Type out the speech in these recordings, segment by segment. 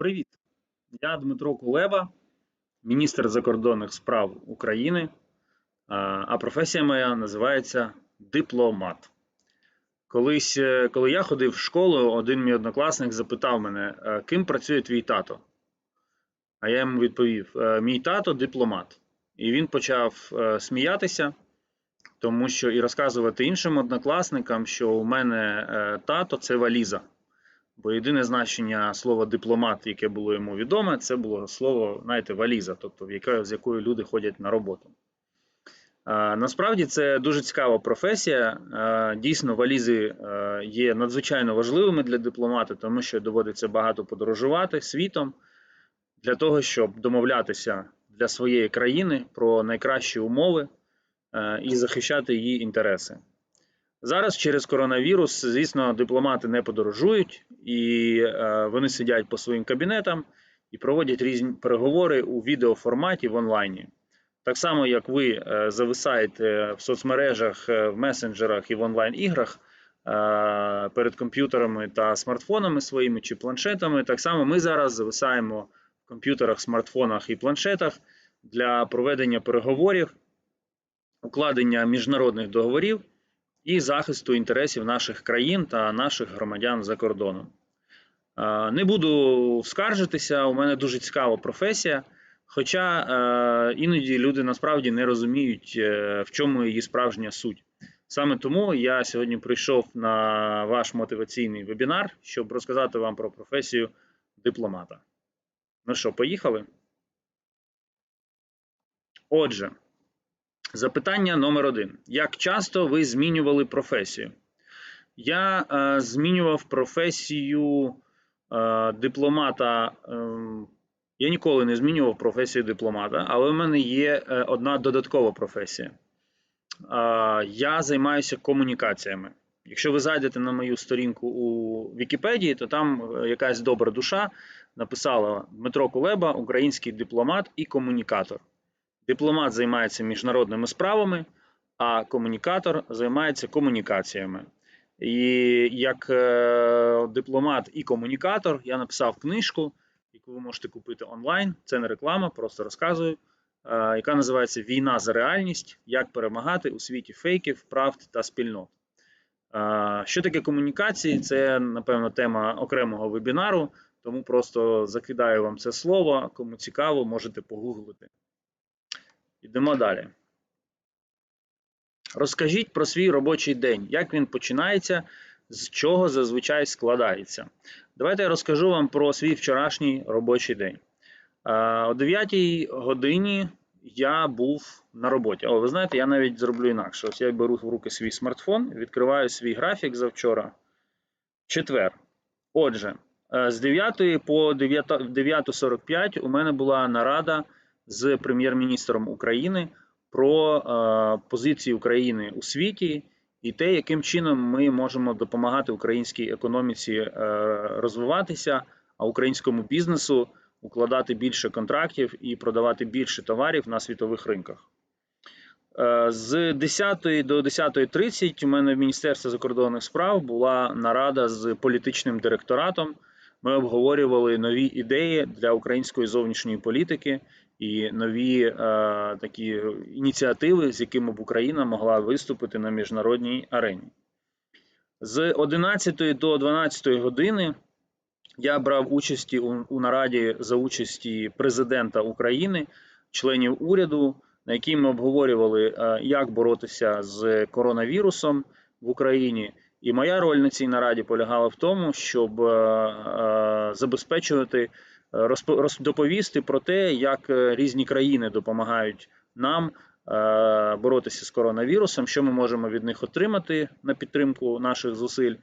Привіт! Я Дмитро Кулеба, міністр закордонних справ України, а професія моя називається дипломат. Колись, е, коли я ходив в школу, один мій однокласник запитав мене, «Е, ким працює твій тато? А я йому відповів: «Е, мій тато дипломат. І він почав сміятися, тому що і розказувати іншим однокласникам, що у мене тато це валіза. Бо єдине значення слова дипломат, яке було йому відоме, це було слово, знаєте, валіза, тобто яка, з якою люди ходять на роботу. А, насправді це дуже цікава професія. А, дійсно, валізи а, є надзвичайно важливими для дипломата, тому що доводиться багато подорожувати світом для того, щоб домовлятися для своєї країни про найкращі умови а, і захищати її інтереси. Зараз через коронавірус, звісно, дипломати не подорожують, і е, вони сидять по своїм кабінетам і проводять різні переговори у відеоформаті в онлайні. Так само, як ви е, зависаєте в соцмережах, е, в месенджерах і в онлайн-іграх перед комп'ютерами та смартфонами своїми чи планшетами, так само ми зараз зависаємо в комп'ютерах, смартфонах і планшетах для проведення переговорів, укладення міжнародних договорів і захисту інтересів наших країн та наших громадян за кордоном. Не буду скаржитися, у мене дуже цікава професія. Хоча іноді люди насправді не розуміють, е, в чому її справжня суть. Саме тому я сьогодні прийшов на ваш мотиваційний вебінар, щоб розказати вам про професію дипломата. Ну що, поїхали? Отже. Запитання номер один. Як часто ви змінювали професію? Я е, змінював професію е, дипломата. Е, я ніколи не змінював професію дипломата, але в мене є е, одна додаткова професія. Е, я займаюся комунікаціями. Якщо ви зайдете на мою сторінку у Вікіпедії, то там е, якась добра душа написала Дмитро Кулеба, український дипломат і комунікатор. Дипломат займається міжнародними справами, а комунікатор займається комунікаціями. І як е, дипломат і комунікатор я написав книжку, яку ви можете купити онлайн. Це не реклама, просто розказую, е, яка називається Війна за реальність: як перемагати у світі фейків, правд та спільнот. Е, що таке комунікації? Це, напевно, тема окремого вебінару, тому просто закидаю вам це слово. Кому цікаво, можете погуглити. Йдемо далі. Розкажіть про свій робочий день, як він починається, з чого зазвичай складається. Давайте я розкажу вам про свій вчорашній робочий день. О 9 годині я був на роботі. О, ви знаєте, я навіть зроблю інакше. Ось я беру в руки свій смартфон, відкриваю свій графік завчора. Четвер. Отже, е, з 9 по 9.45 у мене була нарада з прем'єр-міністром України про е, позиції України у світі і те, яким чином ми можемо допомагати українській економіці е, розвиватися, а українському бізнесу укладати більше контрактів і продавати більше товарів на світових ринках. Е, з 10 до 10.30 у мене в Міністерстві закордонних справ була нарада з політичним директоратом. Ми обговорювали нові ідеї для української зовнішньої політики і нові е, такі ініціативи, з якими б Україна могла виступити на міжнародній арені. З 11 до 12 години я брав участі у, у нараді за участі президента України, членів уряду, на якій ми обговорювали, е, як боротися з коронавірусом в Україні. І моя роль на цій нараді полягала в тому, щоб е, е, забезпечувати доповісти про те, як е, різні країни допомагають нам е, боротися з коронавірусом, що ми можемо від них отримати на підтримку наших зусиль,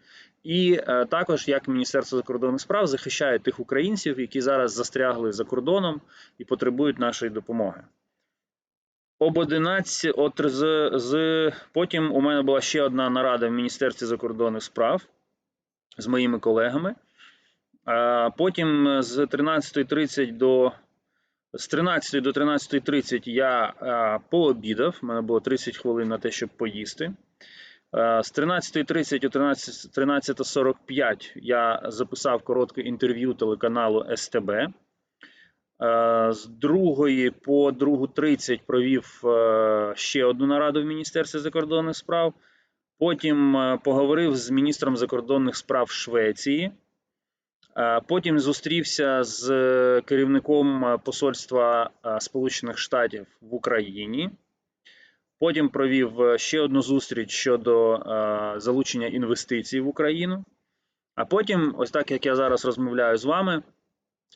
і е, також як Міністерство закордонних справ захищає тих українців, які зараз застрягли за кордоном і потребують нашої допомоги. Об 11, от з, з потім у мене була ще одна нарада в Міністерстві закордонних справ з моїми колегами. Потім з 13.30 до з 13 до 13.30 я пообідав. У мене було 30 хвилин на те, щоб поїсти. З 13.30 о 13.45 я записав коротке інтерв'ю телеканалу СТБ. З 2 по 2.30 провів ще одну нараду в Міністерстві закордонних справ. Потім поговорив з міністром закордонних справ Швеції. Е, Потім зустрівся з е, керівником е, посольства Сполучених Штатів в Україні. Потім провів ще одну зустріч щодо залучення інвестицій в Україну. А потім, ось так як я зараз розмовляю з вами,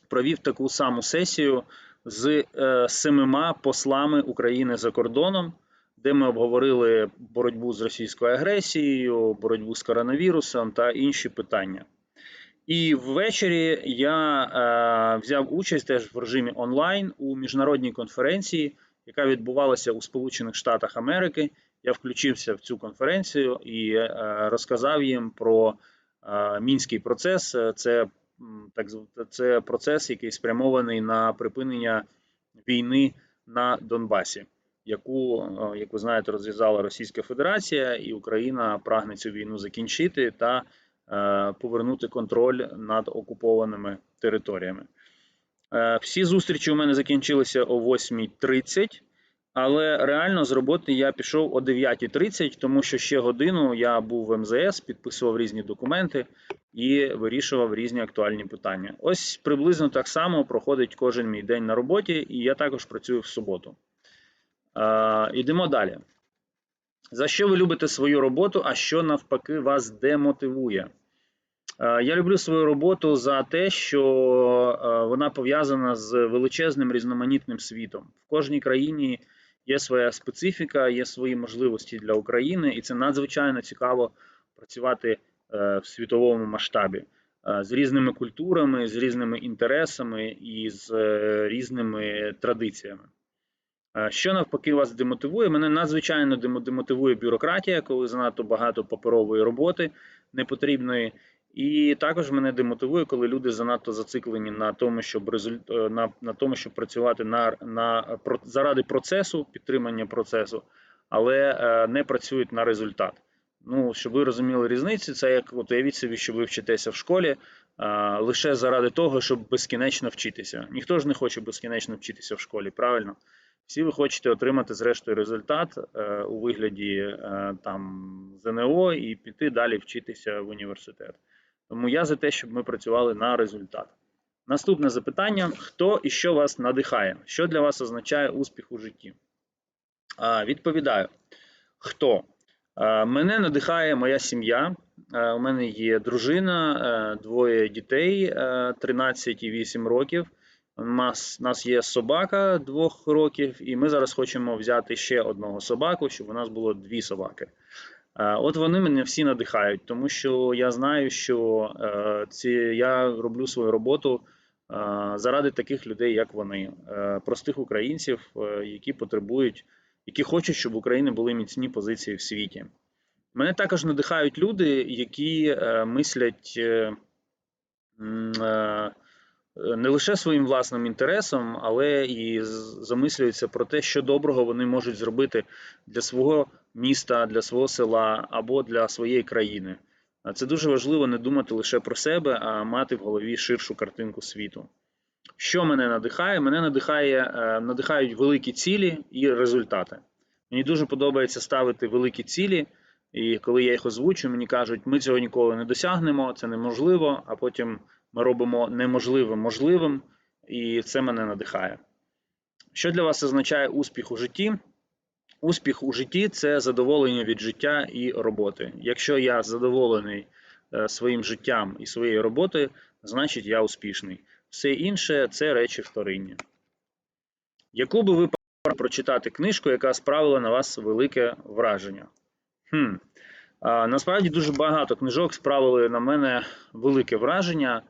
провів таку саму сесію з семима послами України за кордоном, де ми обговорили боротьбу з російською агресією, боротьбу з коронавірусом та інші питання. І ввечері я е, взяв участь теж в режимі онлайн у міжнародній конференції, яка відбувалася у Сполучених Штатах Америки. Я включився в цю конференцію і е, розказав їм про е, мінський процес. Це так це процес, який спрямований на припинення війни на Донбасі, яку, е, як ви знаєте, розв'язала Російська Федерація, і Україна прагне цю війну закінчити та повернути контроль над окупованими територіями. Е, Всі зустрічі у мене закінчилися о 8.30, але реально з роботи я пішов о 9.30, тому що ще годину я був в МЗС, підписував різні документи і вирішував різні актуальні питання. Ось приблизно так само проходить кожен мій день на роботі, і я також працюю в суботу. Е, Ідемо далі. За що ви любите свою роботу, а що навпаки вас демотивує? Е, Я люблю свою роботу за те, що е, вона пов'язана з величезним різноманітним світом. В кожній країні є своя специфіка, є свої можливості для України, і це надзвичайно цікаво працювати е, в світовому масштабі з різними культурами, з різними інтересами і з різними традиціями. Що навпаки вас демотивує? Мене надзвичайно демотивує бюрократія, коли занадто багато паперової роботи непотрібної. І також мене демотивує, коли люди занадто зациклені на тому, щоб результ... е, на, на тому, щоб працювати на, на заради процесу, підтримання процесу, але е, не працюють на результат. Ну, щоб ви розуміли різницю, це як от уявіть собі, що ви вчитеся в школі е, лише заради того, щоб безкінечно вчитися. Ніхто ж не хоче безкінечно вчитися в школі, правильно? Всі ви хочете отримати зрештою результат е, у вигляді е, там ЗНО і піти далі вчитися в університет. Тому я за те, щоб ми працювали на результат. Наступне запитання: хто і що вас надихає? Що для вас означає успіх у житті? Відповідаю: хто? Мене надихає моя сім'я. У мене є дружина, двоє дітей, е, 13 і 8 років. У нас, у нас є собака двох років, і ми зараз хочемо взяти ще одного собаку, щоб у нас було дві собаки. Е, От вони мене всі надихають, тому що я знаю, що е, ці, я роблю свою роботу е, заради таких людей, як вони, простих українців, які потребують, які хочуть, щоб України були міцні позиції в світі. Мене також надихають люди, які мислять не лише своїм власним інтересом, але і замислюються про те, що доброго вони можуть зробити для свого міста, для свого села або для своєї країни. Це дуже важливо не думати лише про себе, а мати в голові ширшу картинку світу. Що мене надихає? Мене надихає, е, надихають великі цілі і результати. Мені дуже подобається ставити великі цілі, і коли я їх озвучу, мені кажуть, ми цього ніколи не досягнемо, це неможливо, а потім ми робимо неможливим можливим, і це мене надихає. Що для вас означає успіх у житті? Успіх у житті це задоволення від життя і роботи. Якщо я задоволений е, своїм життям і своєю роботою, значить я успішний. Все інше це речі вторинні. Яку би ви порадили прочитати книжку, яка справила на вас велике враження? Хм. А, насправді дуже багато книжок справили на мене велике враження.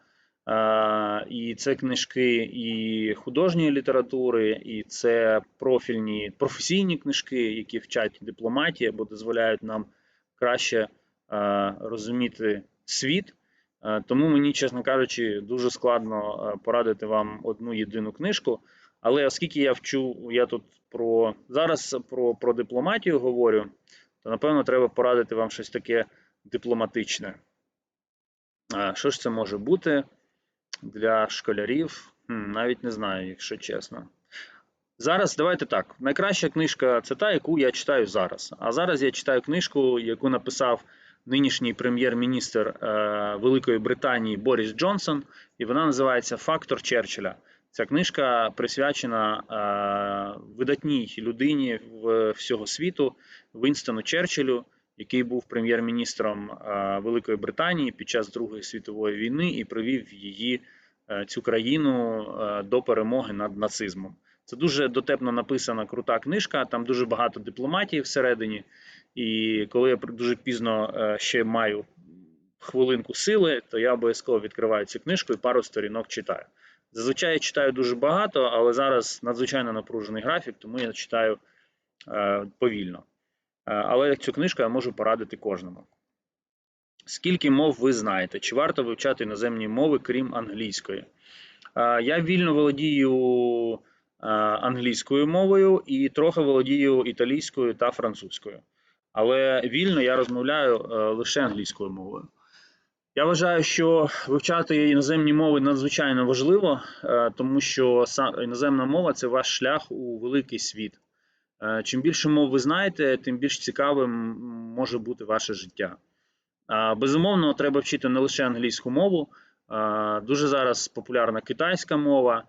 А, і це книжки і художньої літератури, і це профільні професійні книжки, які вчать дипломатії або дозволяють нам краще розуміти світ. Тому мені, чесно кажучи, дуже складно порадити вам одну єдину книжку. Але оскільки я вчу, я тут про зараз про, про дипломатію говорю, то напевно треба порадити вам щось таке дипломатичне. Що ж це може бути для школярів? Навіть не знаю, якщо чесно. Зараз давайте так. Найкраща книжка це та, яку я читаю зараз. А зараз я читаю книжку, яку написав нинішній прем'єр-міністр е, Великої Британії Борис Джонсон, і вона називається Фактор Черчилля. Ця книжка присвячена е, видатній людині всього світу Вінстону Черчиллю, який був прем'єр-міністром е, Великої Британії під час Другої світової війни і привів її е, цю країну е, до перемоги над нацизмом. Це дуже дотепно написана крута книжка. Там дуже багато дипломатії всередині. І коли я дуже пізно ще маю хвилинку сили, то я обов'язково відкриваю цю книжку і пару сторінок читаю. Зазвичай я читаю дуже багато, але зараз надзвичайно напружений графік, тому я читаю повільно. Е, але цю книжку я можу порадити кожному. Скільки мов ви знаєте? Чи варто вивчати іноземні мови, крім англійської? Е, я вільно володію е, англійською мовою і трохи володію італійською та французькою. Але вільно я розмовляю лише англійською мовою. Я вважаю, що вивчати іноземні мови надзвичайно важливо, тому що іноземна мова це ваш шлях у великий світ. Е, чим більше мов ви знаєте, тим більш цікавим може бути ваше життя. Безумовно, треба вчити не лише англійську мову. Дуже зараз популярна китайська мова,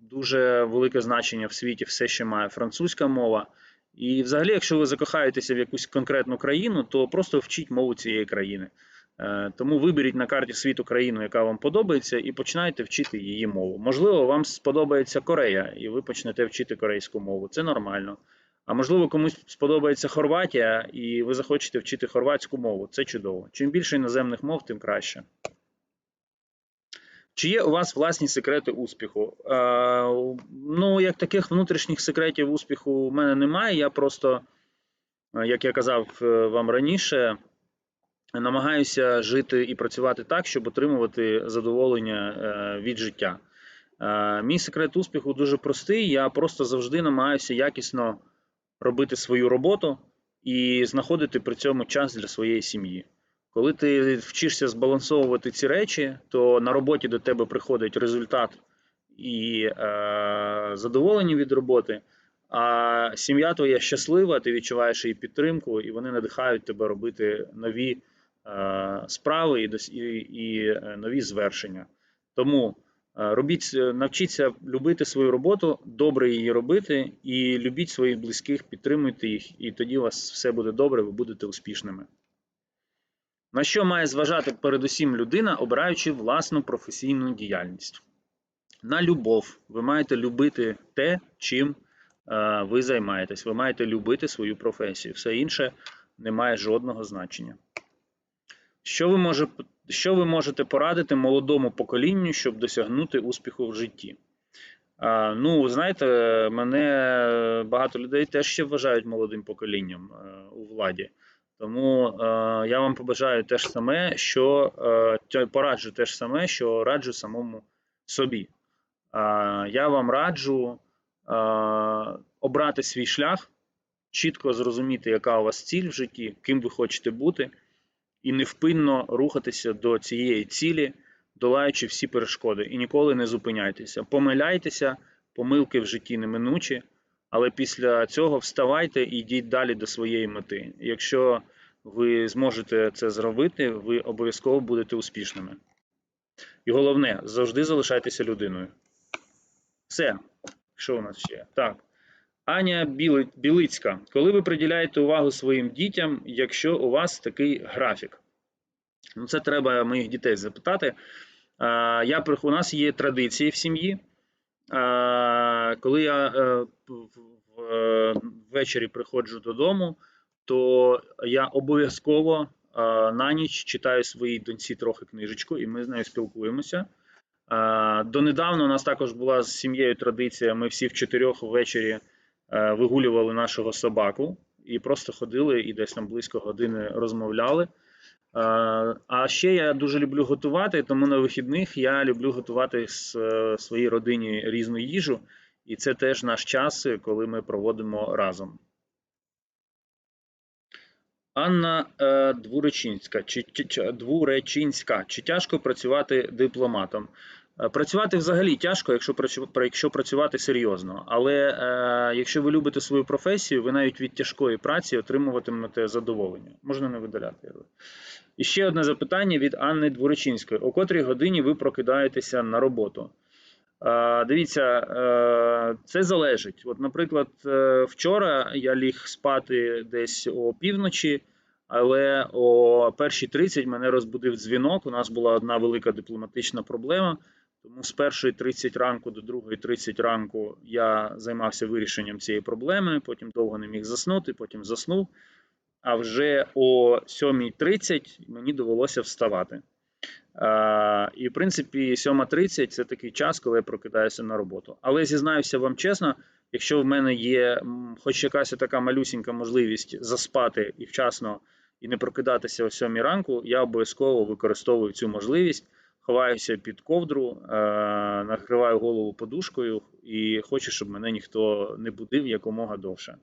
дуже велике значення в світі все ще має французька мова. І, взагалі, якщо ви закохаєтеся в якусь конкретну країну, то просто вчіть мову цієї країни. Е, тому виберіть на карті світу країну, яка вам подобається, і починайте вчити її мову. Можливо, вам сподобається Корея, і ви почнете вчити корейську мову. Це нормально. А можливо, комусь сподобається Хорватія, і ви захочете вчити хорватську мову. Це чудово. Чим більше іноземних мов, тим краще. Чи є у вас власні секрети успіху? Е, ну, як таких внутрішніх секретів успіху у мене немає. Я просто, е, як я казав е, вам раніше, намагаюся жити і працювати так, щоб отримувати задоволення е, від життя. Е, мій секрет успіху дуже простий. Я просто завжди намагаюся якісно робити свою роботу і знаходити при цьому час для своєї сім'ї. Коли ти вчишся збалансовувати ці речі, то на роботі до тебе приходить результат і е, задоволення від роботи, а сім'я твоя щаслива, ти відчуваєш її підтримку, і вони надихають тебе робити нові справи і, і, е, нові звершення. Тому е, робіть, навчіться любити свою роботу, добре її робити, і любіть своїх близьких, підтримуйте їх, і тоді у вас все буде добре, ви будете успішними. На що має зважати передусім людина, обираючи власну професійну діяльність? На любов. Ви маєте любити те, чим е, ви займаєтесь. Ви маєте любити свою професію. Все інше не має жодного значення. Що ви, може, що ви можете порадити молодому поколінню, щоб досягнути успіху в житті? А, ну, знаєте, мене багато людей теж ще вважають молодим поколінням е, у владі. Тому е, я вам побажаю те ж саме, що е, пораджу те ж саме, що раджу самому собі. Е, я вам раджу е, обрати свій шлях, чітко зрозуміти, яка у вас ціль в житті, ким ви хочете бути, і невпинно рухатися до цієї цілі, долаючи всі перешкоди. І ніколи не зупиняйтеся. Помиляйтеся, помилки в житті неминучі. Але після цього вставайте і йдіть далі до своєї мети. Якщо ви зможете це зробити, ви обов'язково будете успішними. І головне, завжди залишайтеся людиною. Все, що у нас ще? Так. Аня Білицька. Коли ви приділяєте увагу своїм дітям, якщо у вас такий графік? Ну, Це треба моїх дітей запитати. Я, У нас є традиції в сім'ї. Коли я е, ввечері приходжу додому, то я обов'язково на ніч читаю своїй доньці трохи книжечку, і ми з нею спілкуємося. Донедавна у нас також була з сім'єю традиція. Ми всі в чотирьох ввечері вигулювали нашого собаку і просто ходили і десь там близько години розмовляли. А ще я дуже люблю готувати, тому на вихідних я люблю готувати е, своїй родині різну їжу, і це теж наш час, коли ми проводимо разом. Анна е, Двуречинська, чи, чи, чи- Двуречинська. Чи тяжко працювати дипломатом? Е, Працювати взагалі тяжко, якщо, якщо працювати серйозно. Але е, якщо ви любите свою професію, ви навіть від тяжкої праці отримуватимете задоволення. Можна не видаляти. думаю. І ще одне запитання від Анни Дворечинської. О котрій годині ви прокидаєтеся на роботу? Е, Дивіться, е, це залежить. От, наприклад, е, вчора я ліг спати десь о півночі, але о 1.30 мене розбудив дзвінок. У нас була одна велика дипломатична проблема. Тому з 1.30 ранку до 2.30 ранку я займався вирішенням цієї проблеми, потім довго не міг заснути, потім заснув. А вже о 7.30 мені довелося вставати. Е, І, в принципі, 7.30 це такий час, коли я прокидаюся на роботу. Але зізнаюся вам чесно, якщо в мене є хоч якась така малюсінька можливість заспати і вчасно і не прокидатися о 7 ранку, я обов'язково використовую цю можливість, ховаюся під ковдру, е, накриваю голову подушкою і хочу, щоб мене ніхто не будив якомога довше.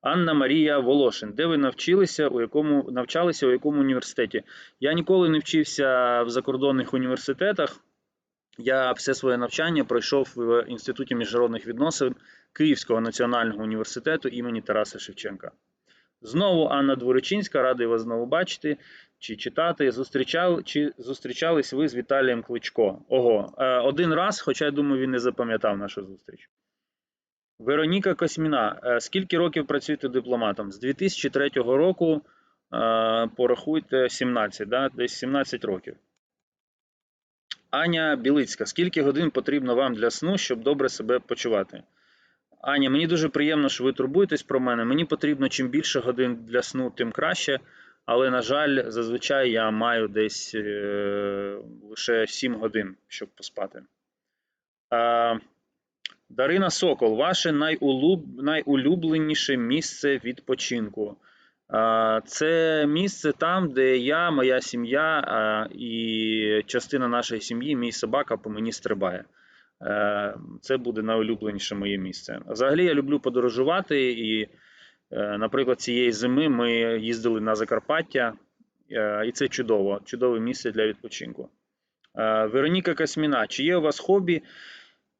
Анна Марія Волошин, де ви навчилися, у якому навчалися у якому університеті? Я ніколи не вчився в закордонних університетах. Я все своє навчання пройшов в Інституті міжнародних відносин Київського національного університету імені Тараса Шевченка. Знову Анна Дворечинська, радий вас знову бачити чи читати. Зустрічали, чи зустрічались ви з Віталієм Кличко? Ого, е, один раз, хоча я думаю, він не запам'ятав нашу зустріч. Вероніка Косміна. Е, Скільки років працюєте дипломатом? З 2003 року е, порахуйте 17, да? десь 17 років. Аня Білицька. Скільки годин потрібно вам для сну, щоб добре себе почувати? Аня, мені дуже приємно, що ви турбуєтесь про мене. Мені потрібно чим більше годин для сну, тим краще. Але, на жаль, зазвичай я маю десь е, лише 7 годин, щоб поспати. Е, Дарина Сокол, ваше найулюб... найулюбленіше місце відпочинку. А, Це місце там, де я, моя сім'я а, і частина нашої сім'ї, мій собака по мені стрибає. Е, Це буде найулюбленіше моє місце. Взагалі я люблю подорожувати, і, е, наприклад, цієї зими ми їздили на Закарпаття, е, і це чудово, чудове місце для відпочинку. Е, Вероніка Касміна, чи є у вас хобі?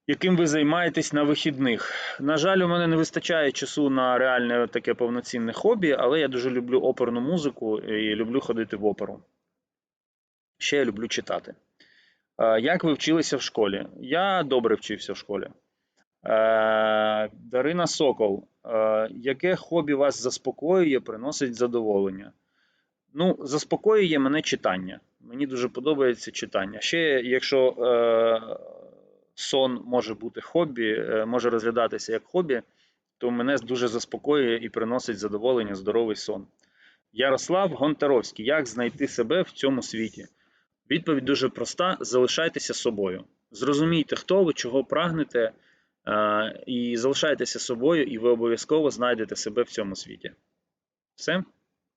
яким ви займаєтесь на вихідних. На жаль, у мене не вистачає часу на реальне таке повноцінне хобі, але я дуже люблю оперну музику і люблю ходити в оперу. Ще я люблю читати. Е, Як ви вчилися в школі? Я добре вчився в школі. Е, Дарина Сокол. Е, Яке хобі вас заспокоює, приносить задоволення? Ну, заспокоює мене читання. Мені дуже подобається читання. Ще, якщо е, сон може бути хобі, е, може розглядатися як хобі, то мене дуже заспокоює і приносить задоволення здоровий сон. Ярослав Гонтаровський. Як знайти себе в цьому світі? Відповідь дуже проста: залишайтеся собою. Зрозумійте, хто ви, чого прагнете, і залишайтеся собою, і ви обов'язково знайдете себе в цьому світі. Все?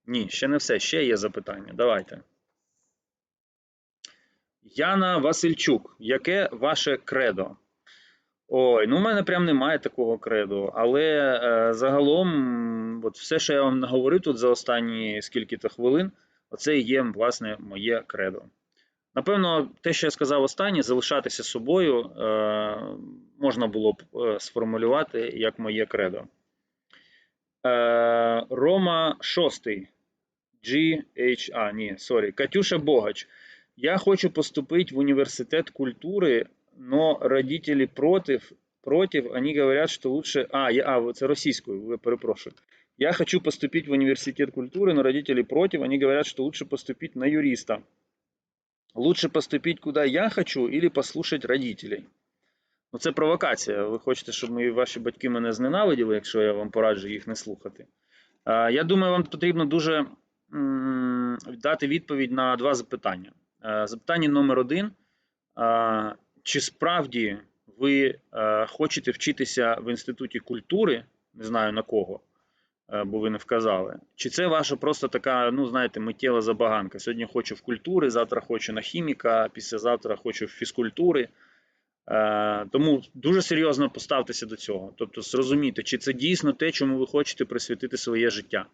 Ні, ще не все. Ще є запитання. Давайте. Яна Васильчук, яке ваше кредо? Ой, ну в мене прям немає такого кредо, але е, загалом, от все, що я вам наговорив тут за останні скільки-то хвилин, оце є, власне, моє кредо. Напевно, те, що я сказав останнє, залишатися собою, е, можна було б е, сформулювати як моє кредо. Е, Рома Шостий. GH, а, ні, сорі, Катюша Богач. Я хочу поступить в университет культуры, но родители против, против, они говорят, что лучше... А, я, а, це російською, ви перепрошую. Я хочу поступить в университет культуры, но родители против, они говорят, что лучше поступить на юриста. Лучше поступить куда я хочу или послушать родителей. Ну, це провокація. Ви хочете, щоб мої ваші батьки мене зненавиділи, якщо я вам пораджу їх не слухати. Я думаю, вам потрібно дуже дати відповідь на два запитання. Запитання номер один. Чи справді ви хочете вчитися в інституті культури? Не знаю на кого, бо ви не вказали. Чи це ваша просто така, ну знаєте, миттєва забаганка? Сьогодні хочу в культури, завтра хочу на хіміка, післязавтра хочу в фізкультури. Е, Тому дуже серйозно поставтеся до цього. Тобто, зрозумійте, чи це дійсно те, чому ви хочете присвятити своє життя.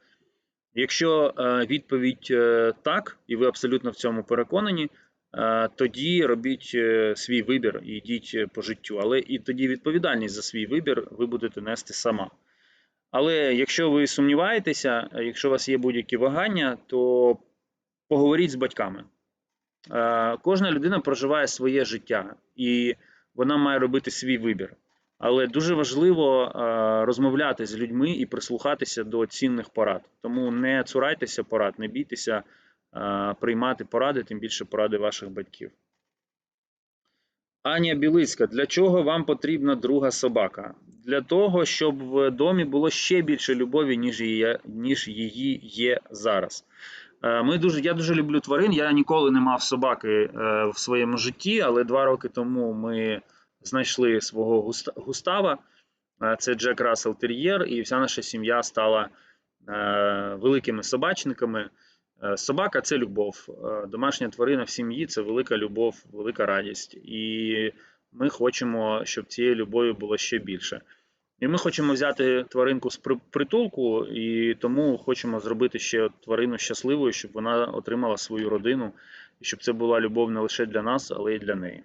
Якщо е, відповідь е, так, і ви абсолютно в цьому переконані, е, тоді робіть е, свій вибір і йдіть е, по життю. Але і тоді відповідальність за свій вибір ви будете нести сама. Але якщо ви сумніваєтеся, е, якщо у вас є будь-які вагання, то поговоріть з батьками. Е, Кожна людина проживає своє життя і вона має робити свій вибір. Але дуже важливо е, розмовляти з людьми і прислухатися до цінних порад. Тому не цурайтеся порад, не бійтеся приймати поради, тим більше поради ваших батьків. Аня Білицька, для чого вам потрібна друга собака? Для того, щоб в домі було ще більше любові, ніж її, ніж її є зараз. Е, Ми дуже, я дуже люблю тварин. Я ніколи не мав собаки е, в своєму житті, але два роки тому ми знайшли свого Густа- Густава. Е, Це Джек Рассел Тер'єр, і вся наша сім'я стала великими собачниками. Е, Собака це любов. Е, Домашня тварина в сім'ї це велика любов, велика радість. І ми хочемо, щоб цієї любові було ще більше. І ми хочемо взяти тваринку з притулку, і тому хочемо зробити ще тварину щасливою, щоб вона отримала свою родину, і щоб це була любов не лише для нас, але й для неї.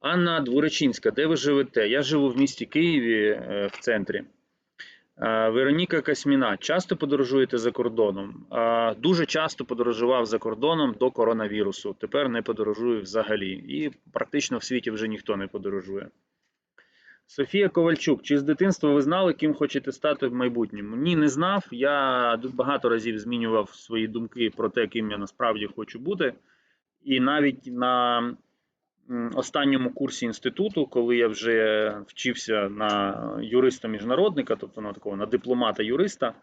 Анна Дворечинська, де ви живете? Я живу в місті Києві е, в центрі. Е, Вероніка Касміна, часто подорожуєте за кордоном? Е, Дуже часто подорожував за кордоном до коронавірусу. Тепер не подорожую взагалі. І практично в світі вже ніхто не подорожує. Софія Ковальчук, чи з дитинства ви знали, ким хочете стати в майбутньому? Ні, не знав. Я багато разів змінював свої думки про те, ким я насправді хочу бути. І навіть на останньому курсі інституту, коли я вже вчився на юриста-міжнародника, тобто на такого на дипломата-юриста,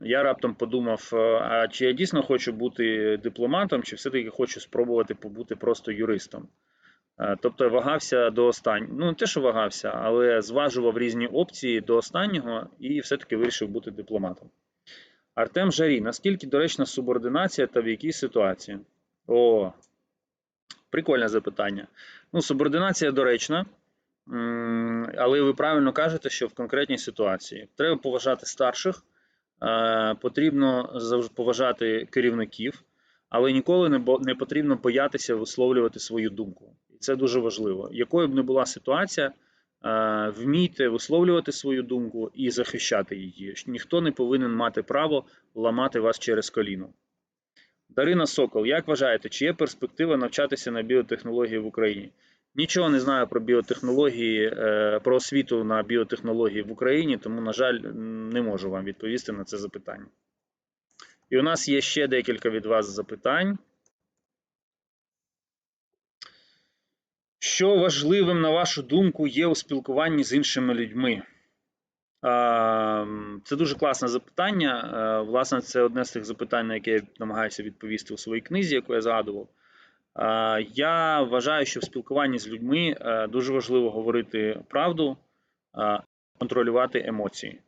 я раптом подумав: е, а чи я дійсно хочу бути дипломатом, чи все-таки хочу спробувати побути просто юристом. Е, Тобто вагався до останнього. Ну, не те, що вагався, але зважував різні опції до останнього і все-таки вирішив бути дипломатом. Артем Жарій, наскільки доречна субординація та в якій ситуації? О, прикольне запитання. Ну, субординація доречна, але ви правильно кажете, що в конкретній ситуації треба поважати старших, е, потрібно поважати керівників, але ніколи не, потрібно боятися висловлювати свою думку. І це дуже важливо. Якою б не була ситуація, е, вмійте висловлювати свою думку і захищати її. Ніхто не повинен мати право ламати вас через коліно. Дарина Сокол, як вважаєте, чи є перспектива навчатися на біотехнології в Україні? Нічого не знаю про біотехнології, е, про освіту на біотехнології в Україні, тому, на жаль, не можу вам відповісти на це запитання. І у нас є ще декілька від вас запитань. Що важливим, на вашу думку, є у спілкуванні з іншими людьми? Це дуже класне запитання. Е, Власне, це одне з тих запитань, на яке я намагаюся відповісти у своїй книзі, яку я згадував. Я вважаю, що в спілкуванні з людьми е, дуже важливо говорити правду, контролювати емоції.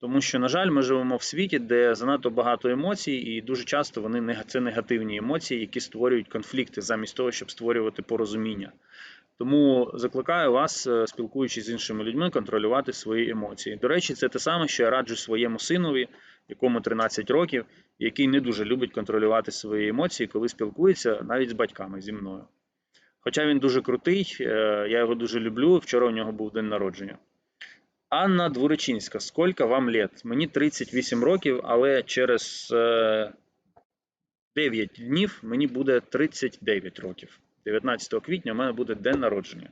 Тому що, на жаль, ми живемо в світі, де занадто багато емоцій, і дуже часто вони це негативні емоції, які створюють конфлікти замість того, щоб створювати порозуміння. Тому закликаю вас, е, спілкуючись з іншими людьми, контролювати свої емоції. До речі, це те саме, що я раджу своєму синові, якому 13 років, який не дуже любить контролювати свої емоції, коли спілкується навіть з батьками зі мною. Хоча він дуже крутий, е, я його дуже люблю. Вчора у нього був день народження. Анна Дворечинська, скільки вам лет? Мені 38 років, але через е, 9 днів мені буде 39 років. 19 квітня у мене буде день народження.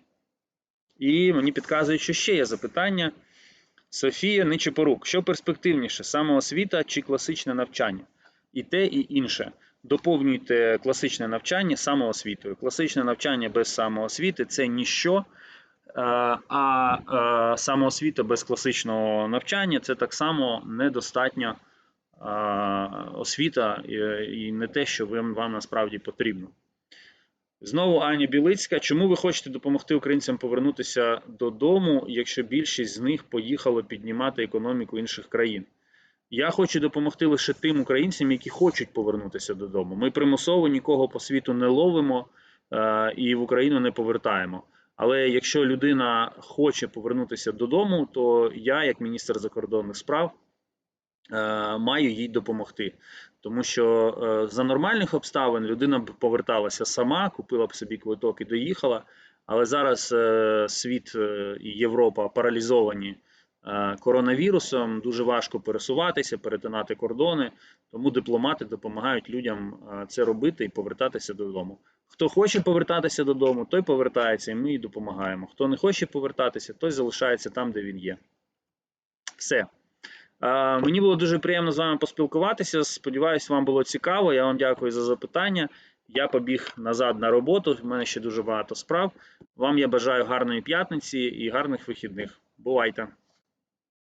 І мені підказують, що ще є запитання. Софія Нечипорук, що перспективніше, самоосвіта чи класичне навчання? І те, і інше. Доповнюйте класичне навчання самоосвітою. Класичне навчання без самоосвіти це ніщо. Е, А е, самоосвіта без класичного навчання це так само недостатня е, освіта і- не те, що вам насправді потрібно. Знову Аня Білицька. Чому ви хочете допомогти українцям повернутися додому, якщо більшість з них поїхало піднімати економіку інших країн? Я хочу допомогти лише тим українцям, які хочуть повернутися додому. Ми примусово нікого по світу не ловимо е, і в Україну не повертаємо. Але якщо людина хоче повернутися додому, то я, як міністр закордонних справ, е, маю їй допомогти. Тому що е, за нормальних обставин людина б поверталася сама, купила б собі квиток і доїхала. Але зараз е, світ е, і Європа паралізовані коронавірусом, дуже важко пересуватися, перетинати кордони. Тому дипломати допомагають людям це робити і повертатися додому. Хто хоче повертатися додому, той повертається, і ми їй допомагаємо. Хто не хоче повертатися, той залишається там, де він є. Все. Е, Мені було дуже приємно з вами поспілкуватися. Сподіваюсь, вам було цікаво. Я вам дякую за запитання. Я побіг назад на роботу. В мене ще дуже багато справ. Вам я бажаю гарної п'ятниці і гарних вихідних. Бувайте!